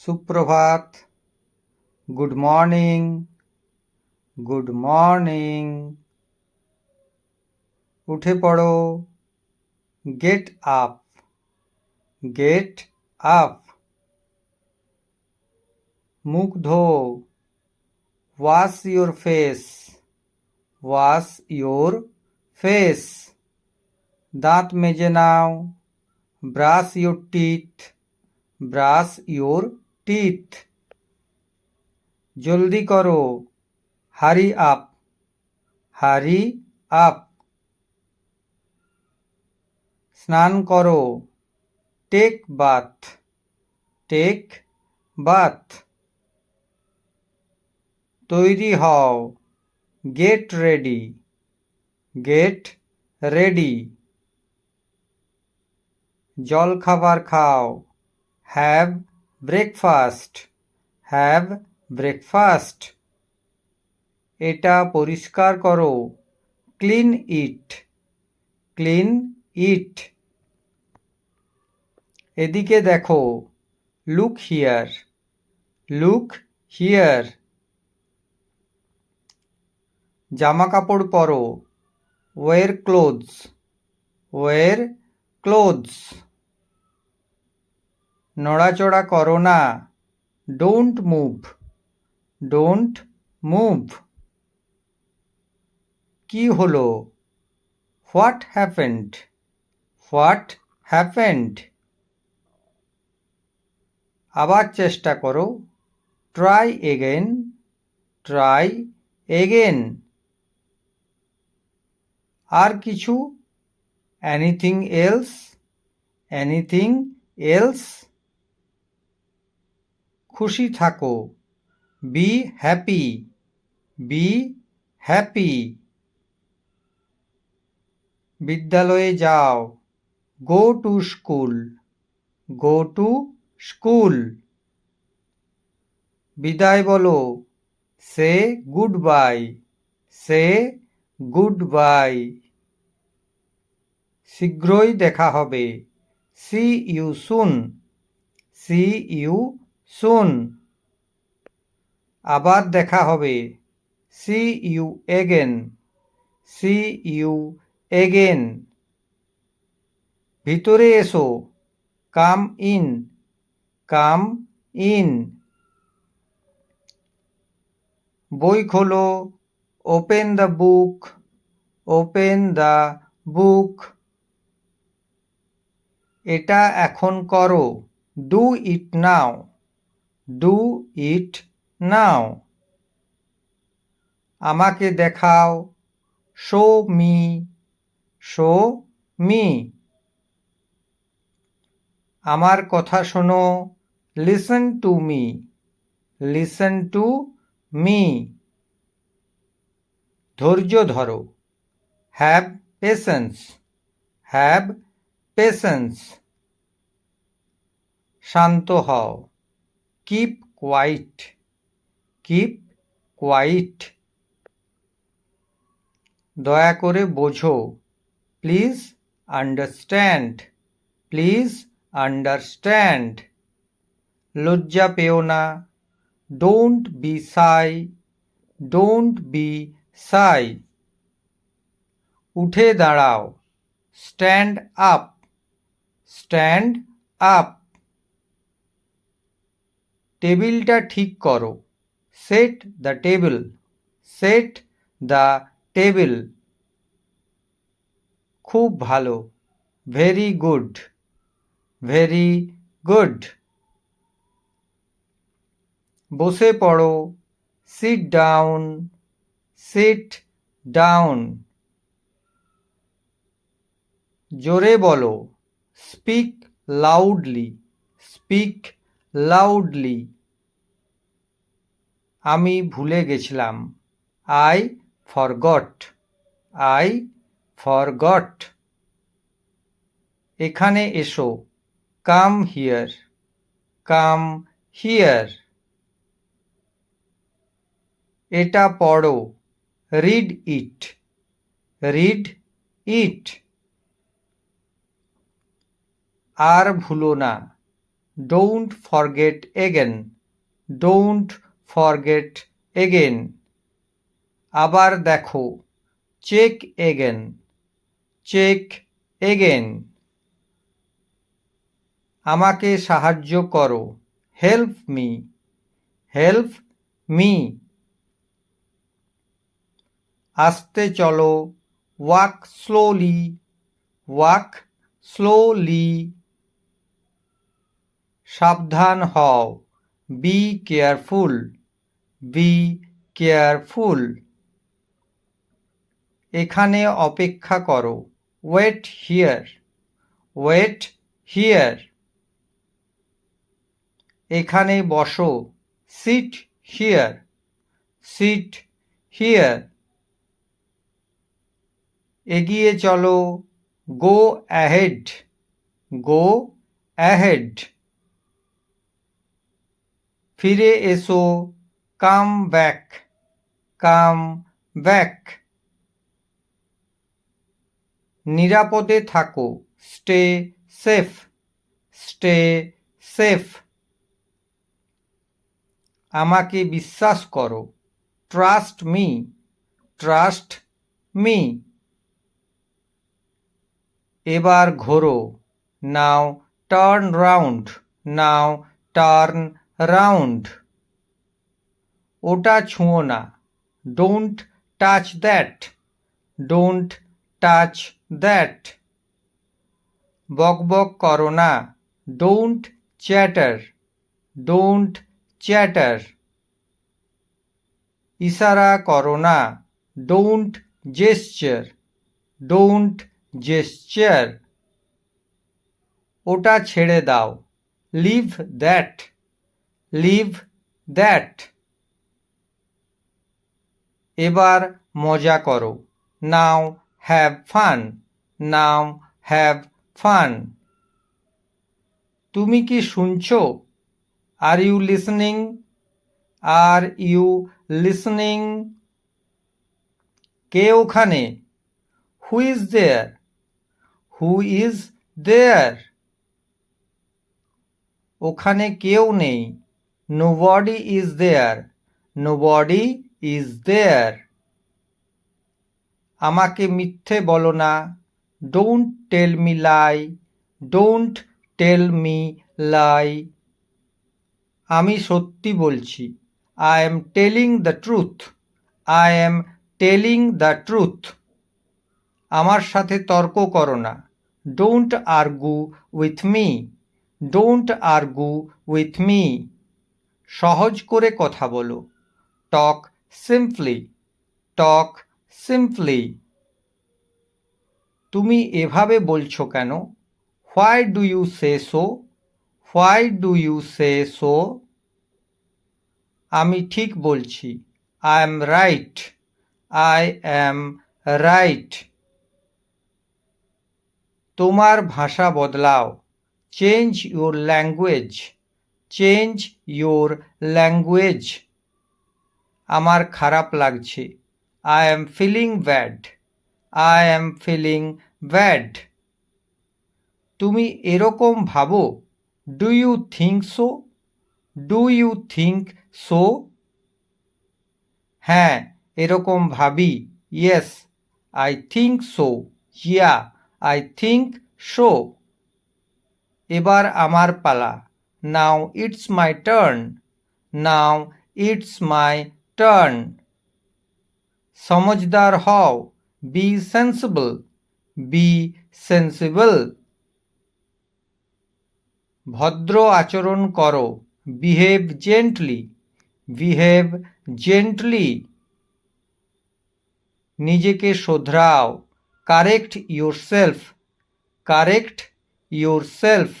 সুপ্রভাত good morning good morning উঠে পড়ো গেট আপ গেট আপ মুখ ধো wash your face wash your face দাঁত মেজে নাও brush your teeth brush your teeth জলদি করো হারি আপ হারি আপ স্নান করো টেক বাথ টেক বাথ তৈরি হও গেট রেডি গেট রেডি জল খাবার খাও হ্যাভ ব্রেকফাস্ট হ্যাভ ব্রেকফাস্ট এটা পরিষ্কার করো। ক্লিন ইট ক্লিন ইট এদিকে দেখো। লুক হিয়ার লুক হিয়ার জামা কাপড় পরো। ওয়ের ক্লোথস ওয়ের ক্লোথস নড়াচড়া করো না। ডোন্ট মুভ ডোন্ট মুভ কি হলো? হোয়াট হ্যাপেন্ড হোয়াট হ্যাপেন্ড আবার চেষ্টা করো। ট্রাই এগেন ট্রাই এগেন আর কিছু? এনিথিং এলস এনিথিং এলস খুশি থাকো। বি হ্যাপি বি হ্যাপি বিদ্যালয়ে যাও। Go to school go to school বিদায় বলো। Say goodbye say goodbye শীঘ্রই দেখা হবে। See you soon see you soon আবার দেখা হবে। See you again. See you again. ভিতরে এসো। Come in. Come in. বই খোলো। Open the book. Open the book. এটা এখন করো। Do it now. Do it নাও আমাকে দেখাও। শো মি শো মি আমার কথা শোনো। Listen to me listen to me ধৈর্য ধরো। হ্যাভ পেশেন্স হ্যাভ পেশেন্স শান্ত হও। কিপ কোয়াইট কিপ কোয়াইট দয়া করে বোঝো। প্লিজ আন্ডারস্ট্যান্ড প্লিজ আন্ডারস্ট্যান্ড লজ্জা পেও না। Don't be shy don't be shy উঠে দাঁড়াও। স্ট্যান্ড আপ স্ট্যান্ড আপ টেবিলটা ঠিক করো। Set the table set the table খুব ভালো। ভেরি গুড ভেরি গুড বসে পড়ো। সিট ডাউন সিট ডাউন জোরে বলো। স্পিক লাউডলি স্পিক লাউডলি আমি ভুলে গেছিলাম। আই ফরগট আই ফরগট এখানে এসো। কাম হিয়ার কাম হিয়ার এটা পড়ো। রিড ইট রিড ইট আর ভুলো না। Don't forget again don't forget again আবার দেখো। চেক এগেন চেক এগেন আমাকে সাহায্য করো। হেল্প মি হেল্প মি আস্তে চলো। ওয়াক স্লোলি ওয়াক স্লোলি সাবধান হও। বি কেয়ারফুল বি কেয়ারফুল এখানে অপেক্ষা করো। ওয়েট হিয়ার ওয়েট হিয়ার এখানে বসো। সিট হিয়ার সিট হিয়ার এগিয়ে চলো। গো অ্যাহেড গো অ্যাহেড ফিরে এসো, কাম ব্যাক কাম ব্যাক। নিরাপদে থাকো, স্টে সেফ স্টে সেফ। আমাকে বিশ্বাস করো, ট্রাস্ট মি ট্রাস্ট মি। এবার ঘোরো, now turn round, now turn round ওটা ছুঁয়ো না। Don't touch that don't touch that বকবক করো না। ডোন্ট চ্যাটার ডোন্ট চ্যাটার ইশারা করো না। ডোন্ট জেস্চার ডোন্ট জেস্চার ওটা ছেড়ে দাও। Leave that leave that. এবার মজা করো। Now have fun. Now have fun. তুমি কি শুনছো? Are you listening? Are you listening? কে ওখানে? Who is there? Who is there? ওখানে কেউ নেই। Is there nobody is there আমাকে মিথ্যে বলো না। Don't tell me lie don't tell me lie আমি সত্যি বলছি। I am telling the truth I am telling the truth আমার সাথে তর্ক করো না। Don't argue with me don't argue with me সহজ করে কথা বলো। টক সিম্পলি টক সিম্পলি তুমি এভাবে বলছো কেন? Why do you say so why do you say so আমি ঠিক বলছি। I am right I am right তোমার ভাষা বদলাও। Change your language change your language আমার খারাপ লাগছে। I am feeling bad I am feeling bad তুমি এরকম ভাবো do you think so do you think so হ্যাঁ এরকম ভাবি। Yes I think so yeah I think so এবার আমার পালা। Now it's my turn now it's my turn সমজদার হও বি সেন্সিবল বি সেন্সিবল ভদ্র আচরণ করো বিহেভ জেন্টলি বিহেভ জেন্টলি নিজেকে শোধরাও correct yourself correct yourself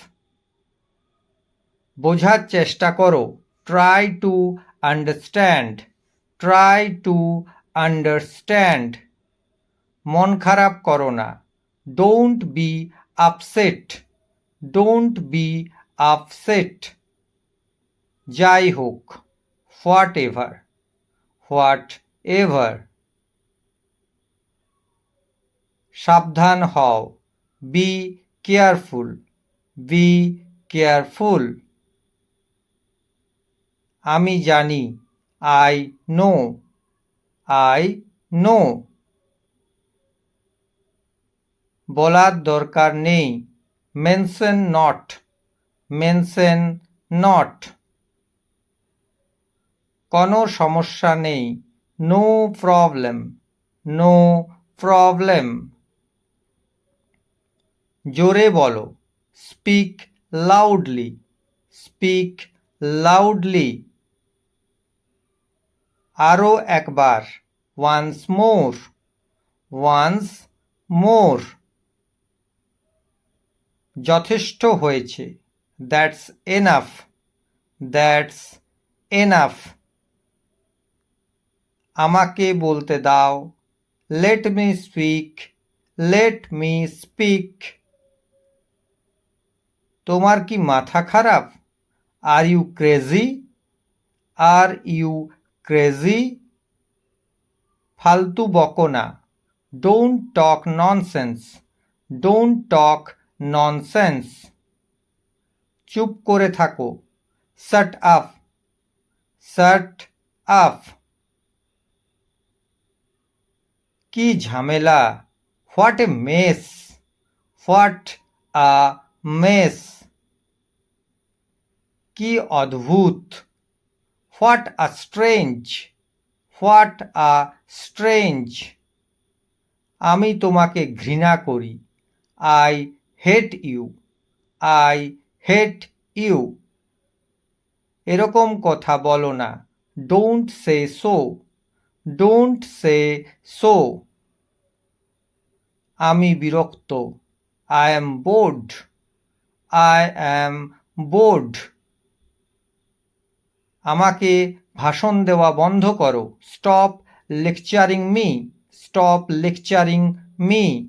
বোঝার চেষ্টা করো। Try to understand try to understand মন খারাপ করো না। Don't be upset don't be upset যাই হোক হোয়াট এভার হোয়াট এভার সাবধান হও। বি কেয়ারফুল বি কেয়ারফুল আমি জানি। আই নো আই নো বলার দরকার নেই। মেনশন নট মেনশন নট কোনো সমস্যা নেই। নো প্রবলেম নো প্রবলেম জোরে বলো। স্পিক লাউডলি স্পিক লাউডলি আরও একবার ওয়ান্স মোর ওয়ান্স মোর যথেষ্ট হয়েছে দ্যাটস এনাফ দ্যাটস এনাফ আমাকে বলতে দাও let me speak let me speak তোমার কি মাথা খারাপ? Are you crazy are you crazy ফালতু বকো না don't talk nonsense don't talk nonsense চুপ করে থাকো শাট আপ শাট আপ কি ঝামেলা what a mess what a mess কি অদ্ভুত what a strange, what a strange. আমি তোমাকে ঘৃণা করি। I hate you. I hate you. এরকম কথা বলো না। Don't say so. Don't say so. আমি বিরক্ত। I am bored. I am bored. আমাকে ভাষণ দেওয়া বন্ধ করো। Stop lecturing me. Stop lecturing me.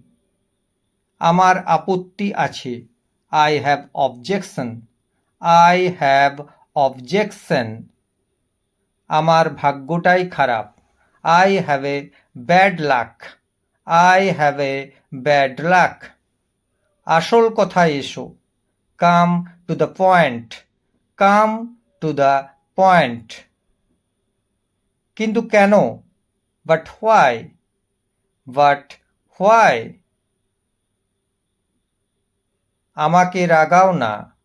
আমার আপত্তি আছে। I have objection. I have objection. আমার ভাগ্যটাই খারাপ। I have a bad luck. I have a bad luck. আসল কথায় এসো। Come to the point. Come to the point. কিন্তু কেন? বাট হোয়াই বাট হোয়াই আমাকে রাগাও না।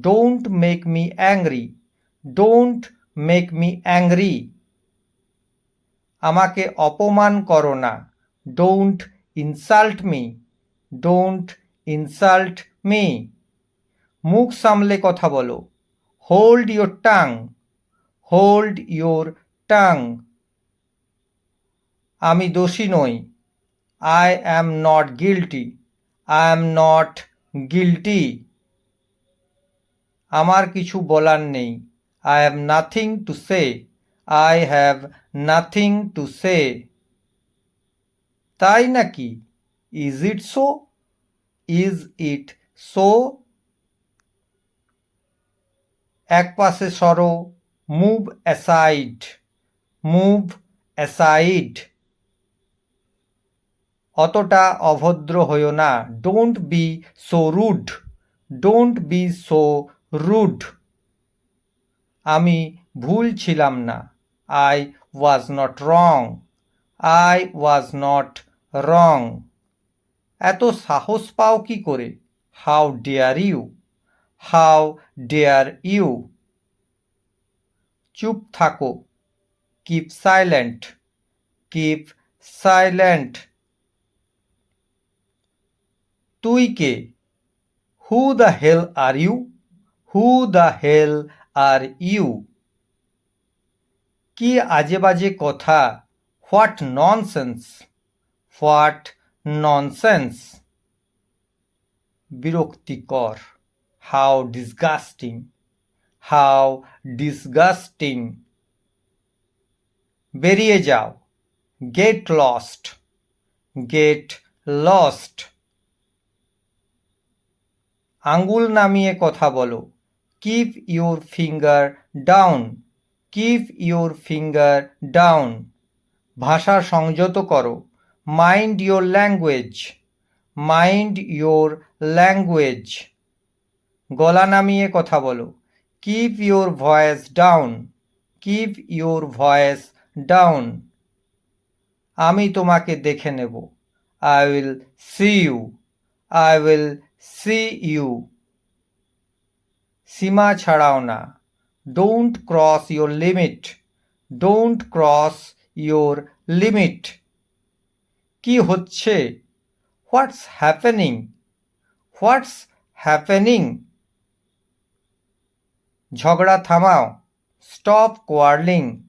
Don't make me angry don't make me angry আমাকে অপমান করো না। Don't insult me don't insult me মুখ সামলে কথা বলো। Hold your tongue hold your tongue আমি দোষী নই। I am not guilty I am not guilty আমার কিছু বলার নেই। I have nothing to say I have nothing to say তাই নাকি? Is it so is it so এক পাশে সরো। মুভ অ্যাসাইড মুভ অ্যাসাইড অতটা অভদ্র হইও না। Don't be so rude don't be so rude আমি ভুল ছিলাম না। I was not wrong I was not wrong এত সাহস পাও কি করে? How dare you how dare you চুপ থাকো। কিপ সাইলেন্ট কিপ সাইলেন্ট তুই কে? Who the hell are you who the hell are you কি আজে বাজে কথা? হোয়াট ননসেন্স হোয়াট ননসেন্স বিরক্তিকর। How disgusting how disgusting. বেরিয়ে যাও। Get lost. Get lost. আঙ্গুল নামিয়ে কথা বলো। Keep your finger down. Keep your finger down. ভাষা সংযত করো। Mind your language. Mind your language. গলা নামিয়ে কথা বলো। Keep your voice down keep your voice down আমি তোমাকে দেখে নেব। I will see you I will see you সীমা ছাড়াও না। Don't cross your limit don't cross your limit কি হচ্ছে? হোয়াটস হ্যাপেনিং হোয়াটস হ্যাপেনিং ঝগড়া থামাও। Stop quarrelling.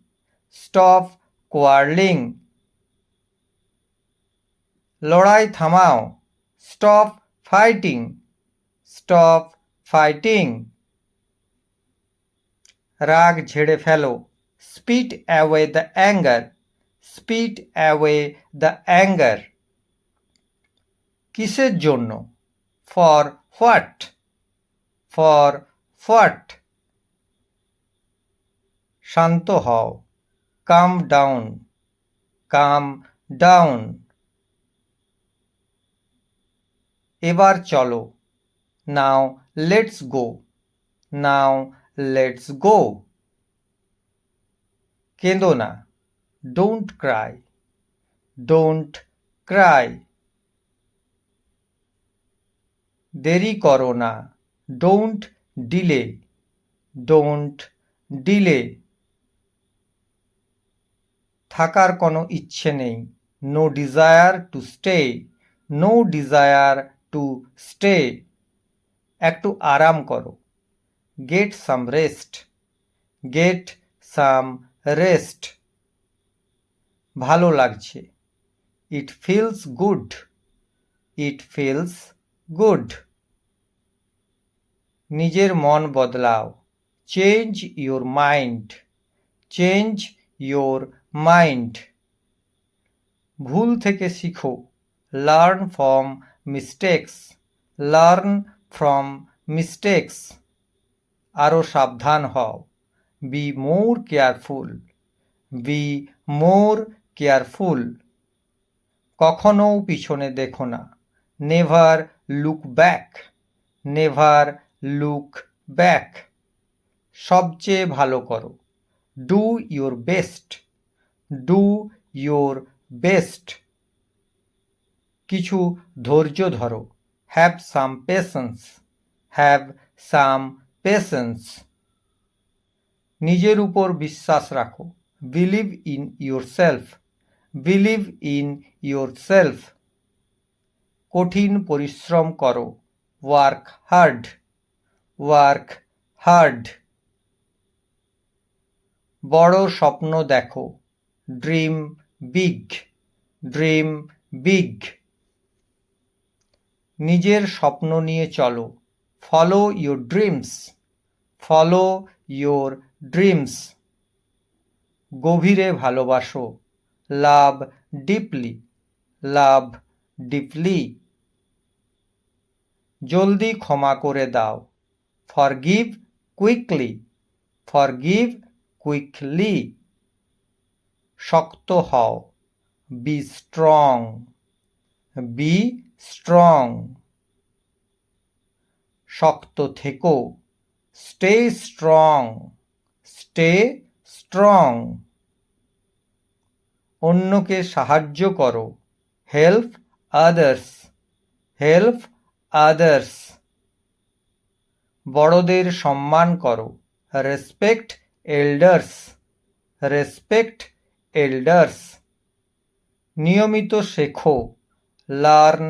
Stop quarrelling. লড়াই থামাও। Stop fighting. Stop fighting. রাগ ঝেড়ে ফেলো। Spit away the anger. Spit away the anger. কিসের জন্য? For what? For what? শান্ত হও। কাম ডাউন কাম ডাউন এবার চলো। Now let's go now let's go কেঁদো না। ডোন্ট ক্রাই ডোন্ট ক্রাই দেরি করো না। ডোন্ট ডিলে ডোন্ট ডিলে থাকার কোনো ইচ্ছে নেই। No desire to stay no desire to stay একটু আরাম করো। Get some rest get some rest ভালো লাগছে। It feels good it feels good নিজের মন বদলাও। Change your mind change your mind. ভুল থেকে শিখো। Learn from mistakes. Learn from mistakes. আরও সাবধান হও। Be more careful. Be more careful. কখনও পিছনে দেখো না। Never look back. Never look back. সবচেয়ে ভালো করো। Do your best. Do your best কিছু ধৈর্য ধরো। Have some patience have some patience নিজের উপর বিশ্বাস রাখো। Believe in yourself believe in yourself কঠিন পরিশ্রম করো। ওয়ার্ক হার্ড ওয়ার্ক হার্ড বড় স্বপ্ন দেখো। ড্রিম বিগ ড্রিম বিগ নিজের স্বপ্ন নিয়ে চলো। Follow your dreams follow your dreams গভীরে ভালোবাসো। লাভ ডিপলি লাভ ডিপলি জলদি ক্ষমা করে দাও। ফরগিভ কুইকলি ফরগিভ কুইকলি শক্ত হও। বি স্ট্রং বি স্ট্রং শক্ত থেকো। স্টে স্ট্রং স্টে স্ট্রং অন্যকে সাহায্য করো। হেল্প আদার্স হেল্প আদার্স বড়দের সম্মান করো। রেসপেক্ট এল্ডার্স রেসপেক্ট এল্ডার্স নিয়মিত শেখো লার্ন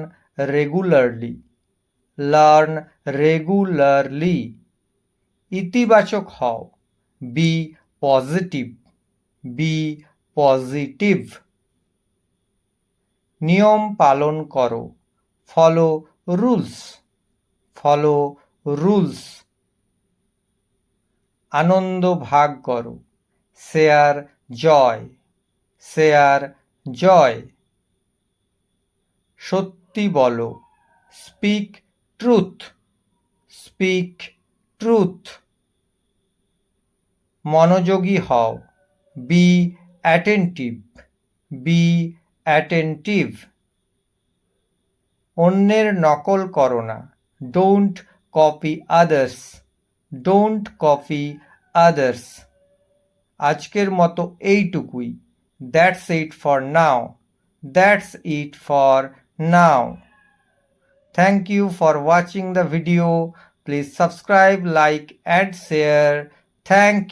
রেগুলারলি লার্ন রেগুলারলি ইতিবাচক হও বি পজিটিভ বি পজিটিভ নিয়ম পালন করো ফলো রুলস ফলো রুলস আনন্দ ভাগ করো শেয়ার জয় শেয়ার জয়। সত্যি বলো স্পিক ট্রুথ স্পিক ট্রুথ মনোযোগী হও বি অ্যাটেন্টিভ বি অ্যাটেন্টিভ অন্যের নকল করো না don't copy others don't copy others আজকের মতো এইটুকুই। That's it for now. That's it for now. Thank you for watching the video. Please subscribe, like and share. Thank